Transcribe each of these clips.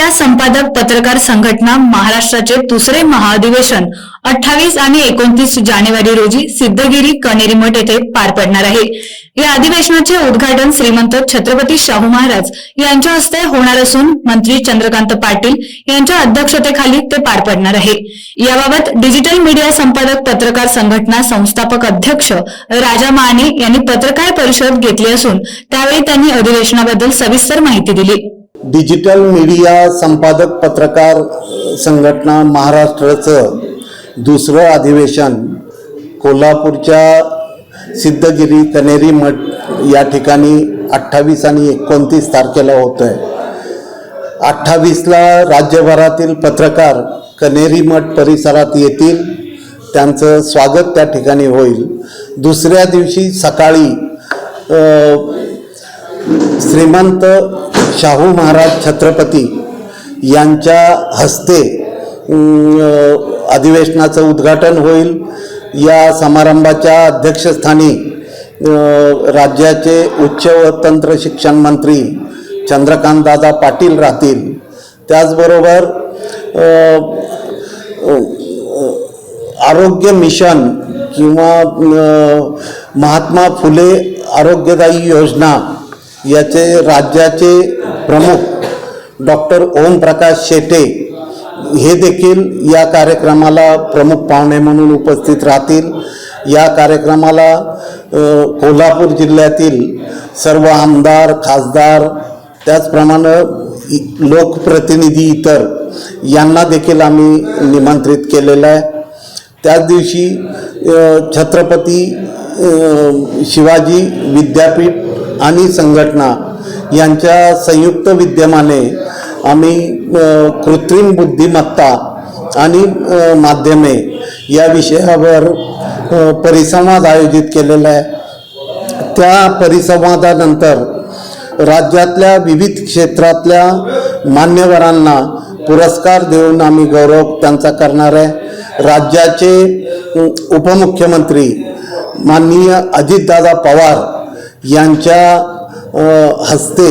Media संपादक पत्रकार संघटना महाराष्ट्राचे दुसरे महाअधिवेशन अठ्ठावीस आणि एकोणतीस जानेवारी रोजी सिद्धगिरी कनेरी मठ येथे पार पडणार आहे. या अधिवेशनाचे उद्घाटन श्रीमंत छत्रपती शाहू महाराज यांच्या हस्ते होणार असून मंत्री चंद्रकांत पाटील यांच्या अध्यक्षतेखाली ते पार पडणार आहे. याबाबत डिजिटल मीडिया संपादक पत्रकार संघटना संस्थापक अध्यक्ष राजा माने यांनी पत्रकार परिषद घेतली असून त्यावेळी त्यांनी अधिवेशनाबद्दल सविस्तर माहिती दिली. डिजिटल मीडिया संपादक पत्रकार संघटना महाराष्ट्राचं दुसरं अधिवेशन कोल्हापूरच्या सिद्धगिरी कनेरी मठ या ठिकाणी अठ्ठावीस आणि एकोणतीस तारखेला होतं आहे अठ्ठावीसला राज्यभरातील पत्रकार कनेरी मठ परिसरात येतील. त्यांचं स्वागत त्या ठिकाणी होईल. दुसऱ्या दिवशी सकाळी श्रीमंत शाहू महाराज छत्रपती यांच्या हस्ते अधिवेशनाचं उद्घाटन होईल. या समारंभाच्या अध्यक्षस्थानी राज्याचे उच्च व तंत्र शिक्षण मंत्री चंद्रकांतदादा पाटील राहतील. त्याचबरोबर आरोग्य मिशन किंवा महात्मा फुले आरोग्यदायी योजना याचे राज्याचे प्रमुख डॉक्टर ओमप्रकाश शेटे हे देखील या कार्यक्रमाला प्रमुख पाहुणे म्हणून उपस्थित राहतील. या कार्यक्रमाला कोल्हापूर जिल्ह्यातील सर्व आमदार खासदार त्याचप्रमाणे इ- लोकप्रतिनिधी इतर यांना देखील आम्ही निमंत्रित केलेलं आहे. त्याच दिवशी छत्रपती शिवाजी विद्यापीठ आणि संघटना यांच्या संयुक्त विद्यमाने आम्ही कृत्रिम बुद्धिमत्ता आणि माध्यमे या विषयावर परिसंवाद आयोजित केलेला आहे. त्या परिसंवादानंतर राज्यातल्या विविध क्षेत्रातल्या मान्यवरांना पुरस्कार देऊन आम्ही गौरव त्यांचा करणार आहे. राज्याचे उपमुख्यमंत्री माननीय अजितदादा पवार यांच्या हस्ते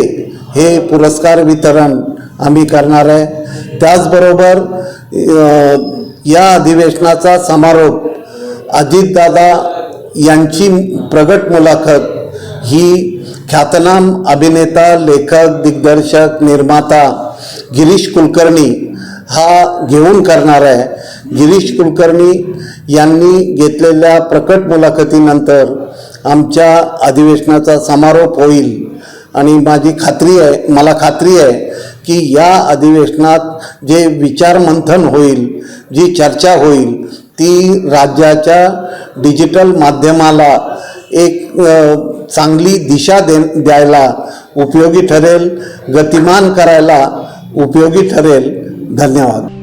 हे पुरस्कार वितरण आम्ही करणार आहे. त्याचबरोबर या अधिवेशनाचा समारोप अजितदादा यांची प्रगट मुलाखत ही ख्यातनाम अभिनेता लेखक दिग्दर्शक निर्माता गिरीश कुलकर्णी हा घेऊन करणार आहे. गिरीश कुलकर्णी यांनी घेतलेल्या प्रकट मुलाखतीनंतर आमच्या अधिवेशनाचा समारोप होईल. आणि माझी खात्री आहे मला खात्री आहे की या अधिवेशनात जे विचारमंथन होईल जी चर्चा होईल ती राज्याच्या डिजिटल माध्यमाला एक चांगली दिशा दे द्यायला उपयोगी ठरेल गतिमान करायला उपयोगी ठरेल. धन्यवाद.